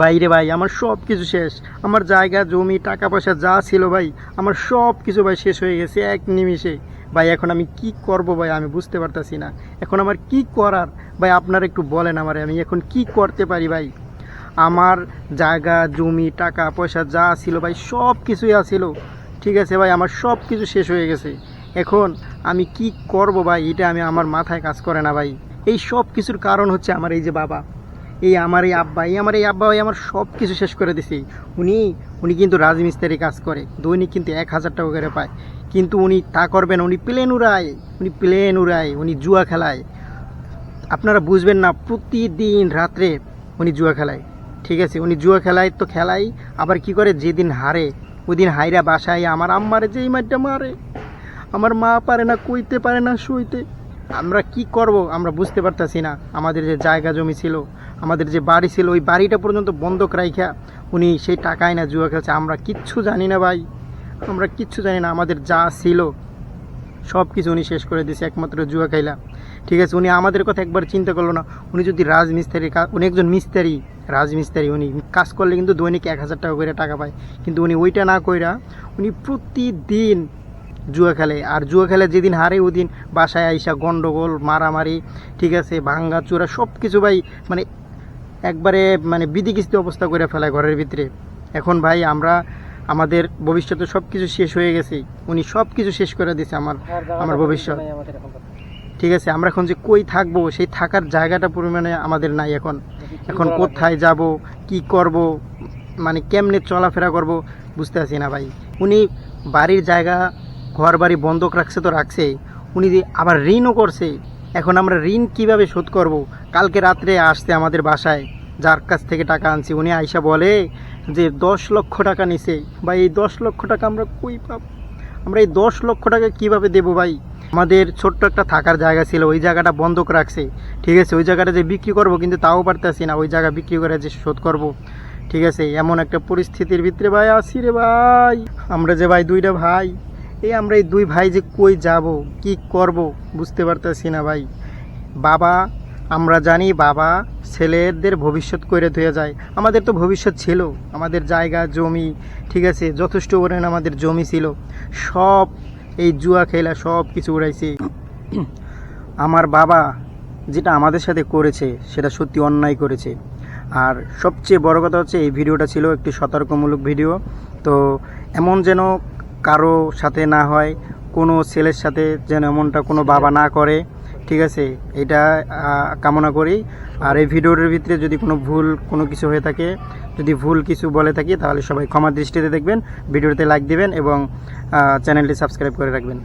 ভাই রে ভাই, আমার সব কিছু শেষ। আমার জায়গা, জমি টাকা পয়সা যা ছিল ভাই, আমার সব কিছু ভাই শেষ হয়ে গেছে এক নিমিষে। ভাই, এখন আমি কি করব ভাই, আমি বুঝতে পারতাছি না। এখন আমার কি করার? ভাই, আপনারা একটু বলেন আমার, আমি এখন কি করতে পারি ভাই? আমার জায়গা, জমি টাকা পয়সা যা ছিল ভাই সব কিছুই আছিল ঠিক আছে ভাই, আমার সব কিছু শেষ হয়ে গেছে। এখন আমি কি করব ভাই, এটা আমি আমার মাথায় কাজ করে না ভাই। এই সব কিছুর কারণ হচ্ছে আমার এই যে বাবা। এই আমার এই আব্বা, এই আমার এই আব্বা ভাই আমার সব কিছু শেষ করে দিছে। উনি উনি কিন্তু রাজমিস্ত্রি কাজ করে, দৈনিক কিন্তু এক হাজার টাকা করে পায়। কিন্তু উনি তা করবেন, উনি প্লেন উড়ায়, উনি প্লেন উড়ায়, উনি জুয়া খেলায়। আপনারা বুঝবেন না, প্রতিদিন রাত্রে উনি জুয়া খেলায়। ঠিক আছে, উনি জুয়া খেলায় তো খেলাই, আবার কি করে? যেদিন হারে ওই দিন হাইরা বাসায় আমার আম্মারে যেই মারটা মারে। আমার মা পারে না, কইতে পারে না শুইতে আমরা কি করব? আমরা বুঝতে পারতাছি না, আমাদের যে জায়গা জমি ছিল আমাদের যে বাড়ি ছিল, ওই বাড়িটা পর্যন্ত বন্ধক রাইখা উনি সেই টাকায় না জুয়া খেলছে। আমরা কিচ্ছু জানি না ভাই। আমরা কিচ্ছু জানি না। আমাদের যা ছিল, সব কিছু উনি শেষ করে দিয়েছে, একমাত্র জুয়া খাইলা। ঠিক আছে, উনি আমাদের কথা একবার চিন্তা করল না। উনি যদি রাজমিস্ত্রি উনি একজন মিস্ত্রি, রাজমিস্ত্রি উনি। কাজ করলে কিন্তু দৈনিক এক হাজার টাকা করে টাকা পায়। কিন্তু উনি ওইটা না কইরা উনি প্রতিদিন জুয়া খেলে। আর জুয়া খেলে যেদিন হারে ওই দিন বাসায় আইসা গন্ডগোল, মারামারি, ঠিক আছে ভাঙ্গা চূড়া সব কিছু ভাই মানে একবারে মানে বিধিকিস্তি অবস্থা করে ফেলায় ঘরের ভিতরে। এখন ভাই আমরা আমাদের ভবিষ্যতে সব কিছু শেষ হয়ে গেছে। উনি সব কিছু শেষ করে দিয়েছে আমার আমার ভবিষ্যৎ। ঠিক আছে আমরা এখন যে কই থাকব সেই থাকার জায়গাটা পরিমাণে আমাদের নাই এখন। এখন কোথায় যাব কি করব মানে কেমনে চলাফেরা করব বুঝতে পারছি না ভাই। উনি বাড়ির জায়গা ঘর বাড়ি বন্ধক রাখছে তো রাখছে উনি যে আবার ঋণও করছে এখন আমরা ঋণ কীভাবে শোধ করব? কালকে রাত্রে আসতে আমাদের বাসায়। যার কাছ থেকে টাকা আনছি, উনি আইসা বলে যে, দশ লক্ষ টাকা নিছে। ভাই, এই দশ লক্ষ টাকা আমরা কই পাব? আমরা এই দশ লক্ষ টাকা কীভাবে দেবো ভাই? আমাদের ছোট্ট একটা থাকার জায়গা ছিল, ওই জায়গাটা বন্ধক রাখছে। ঠিক আছে, ওই জায়গাটা যে বিক্রি করব, কিন্তু তাও পারতেছি না, ওই জায়গা বিক্রি করে যে শোধ করব। ঠিক আছে, এমন একটা পরিস্থিতির ভিতরে ভাই আসি রে ভাই। আমরা যে ভাই দুইটা ভাই এই আমরা এই দুই ভাই যে কই যাব, কি করব বুঝতে পারতেছি না ভাই। বাবা, আমরা জানি বাবা ছেলেদের ভবিষ্যৎ করে ধুয়ে যায়। আমাদের তো ভবিষ্যৎ ছিল, আমাদের জায়গা, জমি, ঠিক আছে, যথেষ্ট পরিমাণ আমাদের জমি ছিল। সব এই জুয়া খেলা, সব কিছু উড়াইছে। আমার বাবা যেটা আমাদের সাথে করেছে, সেটা সত্যি অন্যায় করেছে। আর সবচেয়ে বড় কথা হচ্ছে, এই ভিডিওটা ছিল একটি সতর্কমূলক ভিডিও। তো এমন যেন কারও সাথে না হয়, কোনো ছেলের সাথে যেন এমনটা কোনো বাবা না করে, ঠিক আছে? এটা কামনা করি। আর এই ভিডিওর ভিতরে যদি কোনো ভুল কোনো কিছু হয়ে থাকে, যদি ভুল কিছু বলে থাকি, তাহলে সবাই ক্ষমা দৃষ্টিতে দেখবেন ভিডিওতে লাইক দিবেন এবং চ্যানেলটি সাবস্ক্রাইব করে রাখবেন।